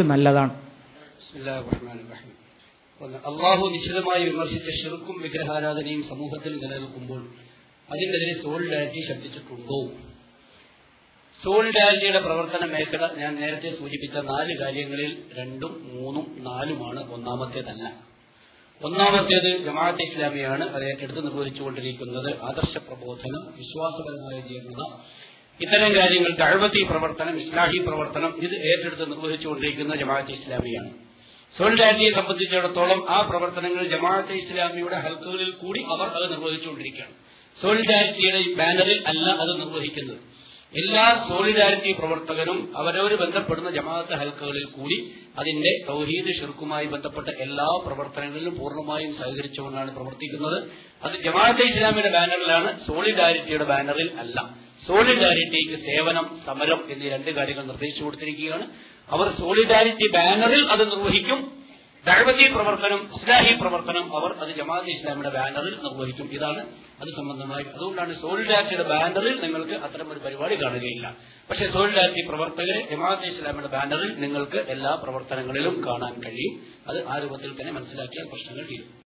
നല്ലതാണ്. അള്ളാഹു വിശദമായി വിമർശിച്ച ഷിർക്കും വിഗ്രഹാരാധനയും സമൂഹത്തിൽ നിലനിൽക്കുമ്പോൾ അതിനെതിരെ സോളിഡാരിറ്റി ശബ്ദിച്ചിട്ടുണ്ടോ? സോളിഡാരിറ്റിയുടെ പ്രവർത്തന മേഖല ഞാൻ നേരത്തെ സൂചിപ്പിച്ച നാല് കാര്യങ്ങളിൽ രണ്ടും മൂന്നും നാലുമാണ്. ഒന്നാമത്തേതല്ല. ഒന്നാമത്തേത് ജമാഅത്ത് ഇസ്ലാമിയാണ് അത് ഏറ്റെടുത്ത് നിർവഹിച്ചുകൊണ്ടിരിക്കുന്നത്. ആദർശ പ്രബോധനം വിശ്വാസപരമായ ജീവനത ഇത്തരം കാര്യങ്ങൾ കഴിവത്തി പ്രവർത്തനം ഇസ്ലാഹി പ്രവർത്തനം ഇത് ഏറ്റെടുത്ത് നിർവഹിച്ചുകൊണ്ടിരിക്കുന്ന ജമാഅത്ത് ഇസ്ലാമിയാണ്. സോളിഡാരിറ്റിയെ സംബന്ധിച്ചിടത്തോളം ആ പ്രവർത്തനങ്ങൾ ജമാഅത്തെ ഇസ്ലാമിയുടെ ഹൽക്കുകളിൽ കൂടി അവർ അത് നിർവഹിച്ചുകൊണ്ടിരിക്കുകയാണ്. സോളിഡാരിറ്റിയുടെ ബാനറിൽ അല്ല അത് നിർവഹിക്കുന്നത്. എല്ലാ സോളിഡാരിറ്റി പ്രവർത്തകരും അവരവർ ബന്ധപ്പെടുന്ന ജമാഅത്ത് ഹൽക്കുകളിൽ കൂടി അതിന്റെ തൗഹീദ് ഷിർക്കുമായി ബന്ധപ്പെട്ട എല്ലാ പ്രവർത്തനങ്ങളിലും പൂർണമായും സഹകരിച്ചുകൊണ്ടാണ് പ്രവർത്തിക്കുന്നത്. അത് ജമാഅത്തെ ഇസ്ലാമിയുടെ ബാനറിലാണ് സോളിഡാരിറ്റിയുടെ ബാനറിൽ അല്ല. സോളിഡാരിറ്റിക്ക് സേവനം സമരം എന്നീ രണ്ട് കാര്യങ്ങൾ നിർദ്ദേശിച്ചു കൊടുത്തിരിക്കുകയാണ്. അവർ സോളിഡാരിറ്റി ബാനറിൽ അത് നിർവഹിക്കും. ദഴവതി പ്രവർത്തനം ഇസ്ലാഹി പ്രവർത്തനം അവർ അത് ജമാഅത്ത് ഇസ്ലാമിയുടെ ബാനറിൽ നിർവഹിക്കും. ഇതാണ് അത് സംബന്ധമായി. അതുകൊണ്ടാണ് സോളിഡാരിറ്റിയുടെ ബാനറിൽ നിങ്ങൾക്ക് അത്തരം ഒരു പരിപാടി കാണുകയില്ല. പക്ഷേ സോളിഡാരിറ്റി പ്രവർത്തകരെ ജമാഅത്ത് ഇസ്ലാമിയുടെ ബാനറിൽ നിങ്ങൾക്ക് എല്ലാ പ്രവർത്തനങ്ങളിലും കാണാൻ കഴിയും. അത് ആ രൂപത്തിൽ തന്നെ മനസ്സിലാക്കിയാൽ പ്രശ്നങ്ങൾ തീരും.